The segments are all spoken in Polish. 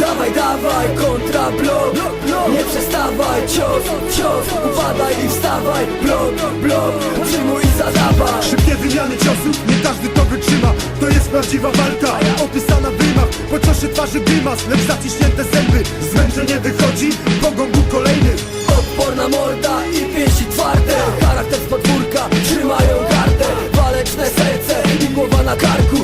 Dawaj, dawaj, kontra blok Nie przestawaj, cios, cios Upadaj i wstawaj, blok, blok Przyjmuj i zadawaj. Szybkie wymiany ciosów, nie każdy to wytrzyma. To jest prawdziwa walka, opisana w rymach. Po ciosie twarzy dymas, lecz zaciśnięte zęby. Zmęczenie wychodzi, pogąg kolejny. Odporna morda i pięści twarde. Charakter z podwórka, trzymają gardę Waleczne serce i głowa na karku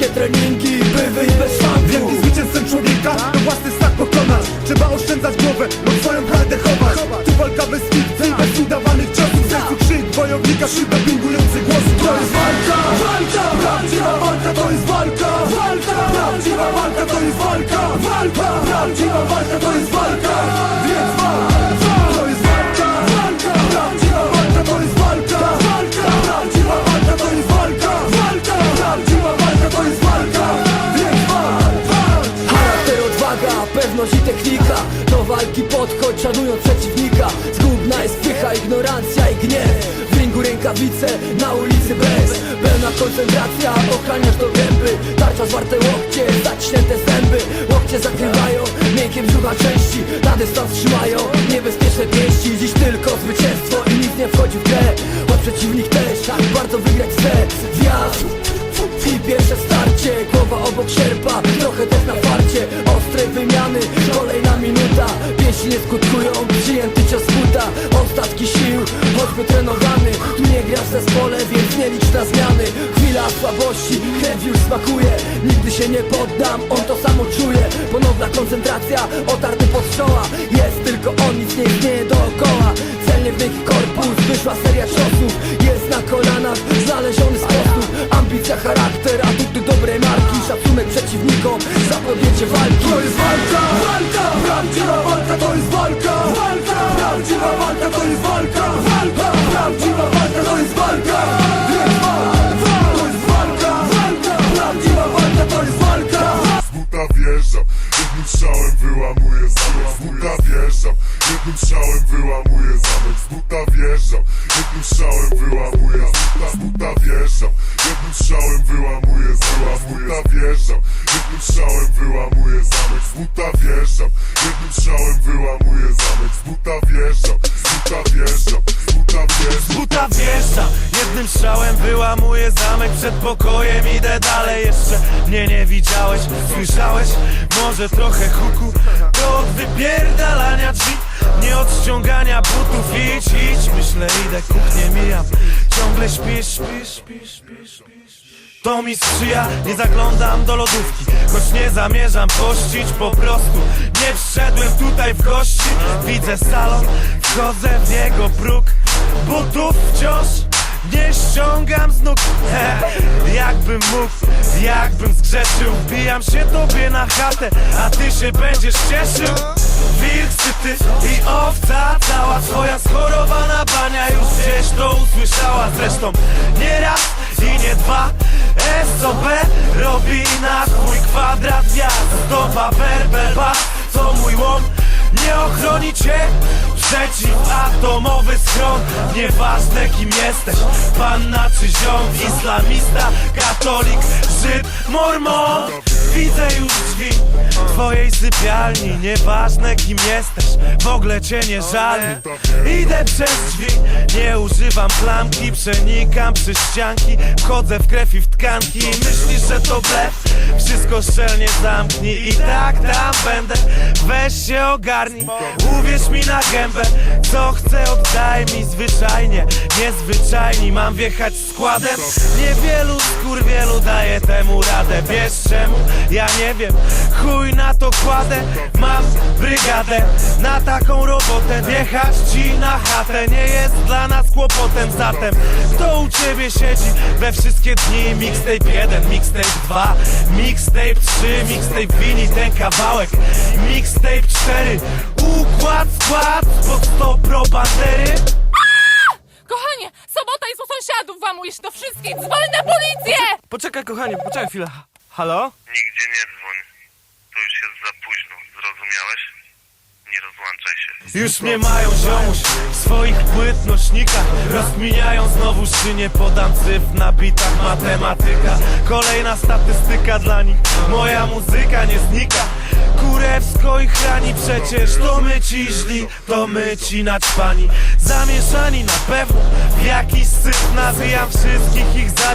Ciężkie treningi, by wyjść bez szwanku. Zwycięzcą człowieka, to własny strach pokonać Trzeba oszczędzać głowę, bo swoją prawdę chować. Tu walka bez fikcji, bez udawanych ciosów. W sercu krzyk wojownika, szyba bingujący głos. To jest walka, walka, prawdziwa walka to jest walka. Walka, prawdziwa walka to jest walka. Walka, prawdziwa walka szanując przeciwnika. Zgubna jest pycha, ignorancja i gniew. W ringu rękawice, na ulicy bez. Pełna koncentracja, ochraniasz do gęby. Tarcza zwarte łokcie, zaciśnięte zęby. Łokcie zakrywają, miękkie brzucha części. Na dystans trzymają, niebezpieczne pięści. Dziś tylko zwycięstwo i nic nie wchodzi w grę. Choć przeciwnik też, tak bardzo wygrać chce. Wjazd i pierwsze starcie, głowa obok sierpa Trochę też na farcie, ostrej wymiany Kolejna minuta, pięści nie skutkują Przyjęty cios buta, ostatki sił Choćby trenowany, tu nie grasz w zespole Więc nie licz na zmiany Chwila słabości, krew już smakuje. Nigdy się nie poddam, on to samo czuje. Ponowna koncentracja, otarty pod czoła. Jest tylko on, nic nie istnieje dookoła. Celnie w miękki korpus, wyszła seria ciosów. Jest na kolanach, znaleziony sposób. Ambicja, charakter, atuty dobrej marki. Szacunek przeciwnikom za podjęcie walki. To jest walka, wjeżdżam, jednym strzałem wyłamuję zamek Z buta wjeżdżam, jednym strzałem wyłamuję Z buta, z buta wjeżdżam, jednym strzałem wyłamuję zamek Z buta wjeżdżam, jednym strzałem wyłamuję zamek Z buta wjeżdżam, jednym strzałem wyłamuję zamek Z buta wjeżdżam, z buta wjeżdżam, z buta wjeżdżam. Z buta wjeżdżam, jednym strzałem wyłamuję zamek Przed pokojem idę dalej, jeszcze mnie nie widziałeś Słyszałeś? Może trochę huku? To od wypierdalania drzwi Nie od ściągania butów. Idź, idź, myślę idę, kuchnię mijam. Ciągle śpisz, śpisz, śpisz, śpisz, śpisz. To mi sprzyja, nie zaglądam do lodówki. Choć nie zamierzam pościć po prostu Nie wszedłem tutaj w gości. Widzę salon, wchodzę w niego próg. Butów wciąż ściągam z nóg He, Jakbym mógł, jakbym zgrzeszył. Wbijam się tobie na chatę, a ty się będziesz cieszył. Wilk syty i owca Cała twoja schorowana bania Już gdzieś to usłyszała Zresztą. Nie raz i nie dwa SOB robi na twój kwadrat wjazd. Zdoba werbel bas, to mój łom Nie ochroni cię przeciwatomowy schron Nieważne kim jesteś, panna czy ziom Islamista, katolik, Żyd, mormon Widzę już drzwi twojej sypialni. Nieważne kim jesteś, w ogóle cię nie żali. Idę przez drzwi, nie używam klamki Przenikam przez ścianki, wchodzę w krew i w tkanki. Myślisz, że to blef? Wszystko szczelnie zamknij I tak tam będę, weź się ogarnij Uwierz mi na gębę, co chcę oddaj mi zwyczajnie Niezwyczajni, mam wjechać składem. Niewielu skurwielu daje temu radę. Wiesz czemu? Ja nie wiem, chuj na to kładę Mam brygadę na taką robotę Wjechać ci na chatę nie jest dla nas kłopotem Zatem kto u ciebie siedzi? We wszystkie dni Mixtape 1, mixtape 2, mixtape 3 Mixtape wini ten kawałek Mixtape 4, układ, skład Pod 100 pro bandery. Kochanie, sobota jest u sąsiadów, włamujesz do wszystkich, dzwoń na policję! Poczekaj kochanie, poczekaj chwilę Halo? Nigdzie nie dzwoń. To już jest za późno, zrozumiałeś? Nie rozłączaj się. Już mnie mają ziomuś w swoich płyt nośnikach Rozkminiają znowu szynie, podam cyfr na bitach. Matematyka, kolejna statystyka dla nich. Moja muzyka nie znika. Kurewsko i chrani Przecież. To my ci źli, to my ci naćpani. Zamieszani na pewno w jakiś syf. Nazwijam wszystkich ich zabić